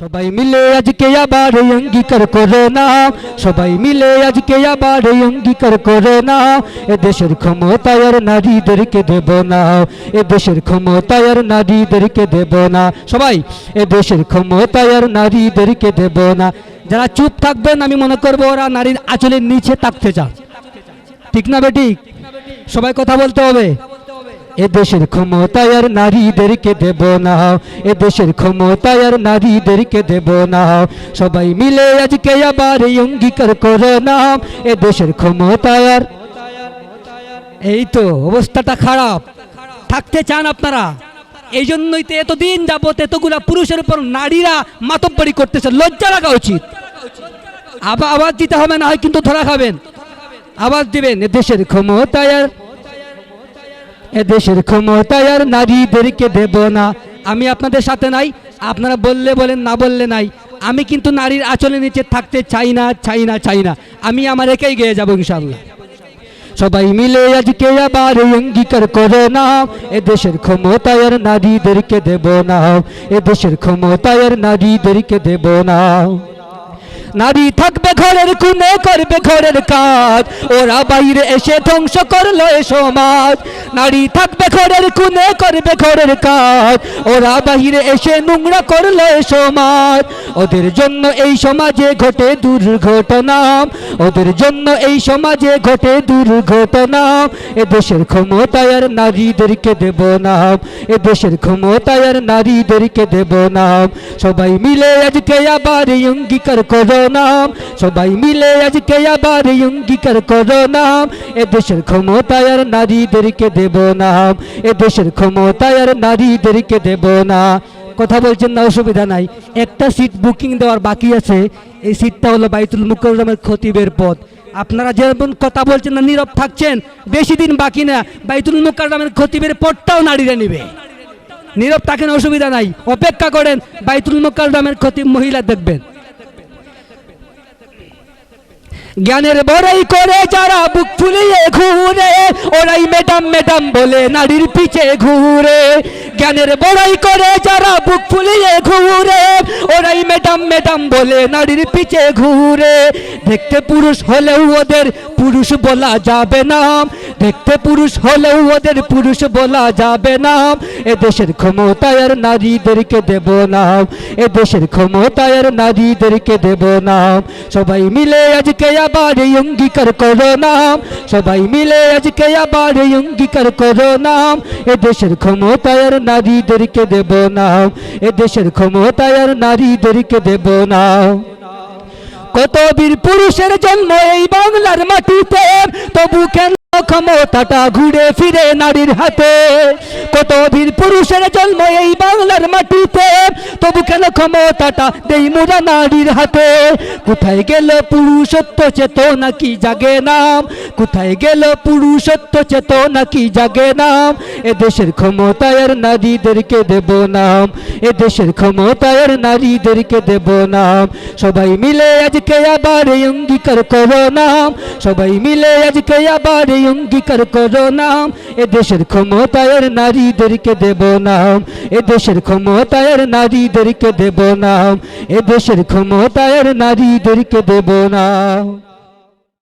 সবাই মিলে আজকে আবার অঙ্গীকার করে না। সবাই মিলে আজকে আবার অঙ্গীকার করে না। এ দেশের ক্ষমতায় নারীদেরকে দেব না। এ দেশের ক্ষমতায় নারীদেরকে দেব না। সবাই, এ দেশের ক্ষমতায় নারীদেরকে দেব না। যারা চুপ থাকবেন, আমি মনে করব ওরা নারীর আঁচলের নিচে থাকতে চান ঠিক না বেটি সবাই কথা বলতে হবে। এ দেশের ক্ষমতায় আর নারীদেরকে দেব না। এ দেশের ক্ষমতায় আর নারীদেরকে দেব না। সবাই মিলে আজকে আবার এই অঙ্গীকার করে না এ দেশের ক্ষমতায় আর এই তো অবস্থাটা খারাপ। থাকতে চান আপনারা? এই জন্যই তো এতদিন যাবত এতগুলা পুরুষের উপর নারীরা মাতব্বরি করতেছে। লজ্জা লাগা উচিত। আবার আবার দিতে হবে না হয় কিন্তু ধরা খাবেন। আবার দিবেন। দেশের ক্ষমতায় আর এ দেশের ক্ষমতায় আর নারীদেরকে দেব না। আমি আপনাদের সাথে নাই, আপনারা বললে বলেন, না বললে নাই। আমি কিন্তু নারীর আঁচলের নিচে থাকতে চাই না চাই না চাই না। আমি আমার একাই গিয়ে যাব ইনশাল্লাহ সবাই মিলে আজকে আবার অঙ্গীকার করে না। এ দেশের ক্ষমতায় আর নারীদেরকে দেব না। এ দেশের ক্ষমতায় আর নারীদেরকে দেব না। নারী থাকবে ঘরের কুনে করবে ঘরের কাজ। ওরা বাইরে এসে ধ্বংস করল এ সমাজ। নারী থাকবে ঘরের কুনে করবে ঘরের কাজ। ওরা বাইরে এসে নোংরা করল এ সমাজ। ওদের জন্য এই সমাজে ঘটে দুর্ঘটনা। ওদের জন্য এই সমাজে ঘটে দুর্ঘটনা। এ দেশের ক্ষমতায় আর নারীদেরকে দেব না। এ দেশের ক্ষমতায় আর নারীদেরকে দেব না। সবাই মিলে আজকে আবার অঙ্গীকার করো। না সবাই মিলে আজকে আবার অঙ্গীকার করো না এ দেশের ক্ষমতায় আর নারীদেরকে দেব না এ দেশের ক্ষমতায় আর নারীদেরকে দেব না। কথা বলছেন না, অসুবিধা নাই। একটা সিট বুকিং দেওয়ার বাকি আছে। এই সিটটা হলো বাইতুল মুকররমের খতিবের পথ। আপনারা যেমন কথা বলছেন না, নীরব থাকছেন, বেশি দিন বাকি না। বাইতুল মুকররমের খতিবের পথটাও নারীরা নেবে। নীরব থাকেন, অসুবিধা নাই। অপেক্ষা করেন, বাইতুল মুকররমের খতিব মহিলা দেখবেন। জ্ঞানের বড়াই করে যারা বুক ফুলিয়ে ঘুরে ওরাই ম্যাডাম ম্যাডাম বলে নারীর পিছে ঘুরে। জ্ঞানের বড়াই করে যারা বুক ফুলিয়ে ঘুরে, ওরাই ম্যাডাম ম্যাডাম বলে নারীর পিছে ঘুরে। দেখতে পুরুষ হলেও ওদের পুরুষ বলা যাবে না। দেখতে পুরুষ হলেও ওদের পুরুষ বলা যাবে না। এ দেশের ক্ষমতায় নারীদেরকে দেব না। এ দেশের ক্ষমতায়ার নারীদেরকে দেব না। সবাই মিলে আজকে আবার এই অঙ্গীকার করো না। সবাই মিলে আজকে আবার এই অঙ্গীকার করো না। এ দেশের ক্ষমতায় আর নারীদেরকে দেব না। এ দেশের আর নারীদেরকে দেব না। কত বীর পুরুষের জন্ম এই বাংলার মাটিতে, তবু কেন ক্ষমতাটা ঘুরে ফিরে নারীর হাতে? কত বীর পুরুষের জন্ম এই বাংলার মাটিতে তবু কেন ক্ষমতাটা দেই মোরা নারীর হাতে? কোথায় গেল পুরুষত্ব চেতনা কি জাগে নাম? কোথায় গেল পুরুষত্ব চেতনা কি জাগে নাম? এ দেশের ক্ষমতায় নারীদেরকে দেব নাম। এ দেশের ক্ষমতায়ের নারীদেরকে দেব নাম। সবাই মিলে আজকে আবার এই অঙ্গীকার করো নাম। সবাই মিলে আজকে আবার এই অঙ্গীকার করো নাম। এ দেশের ক্ষমতায় নারীদেরকে দেব নাম। এ দেশের ক্ষমতায় নারীদেরকে দেব নাম। এদেশের ক্ষমতায়ের ক্ষমতায় নারীদেরকে দেব নাম।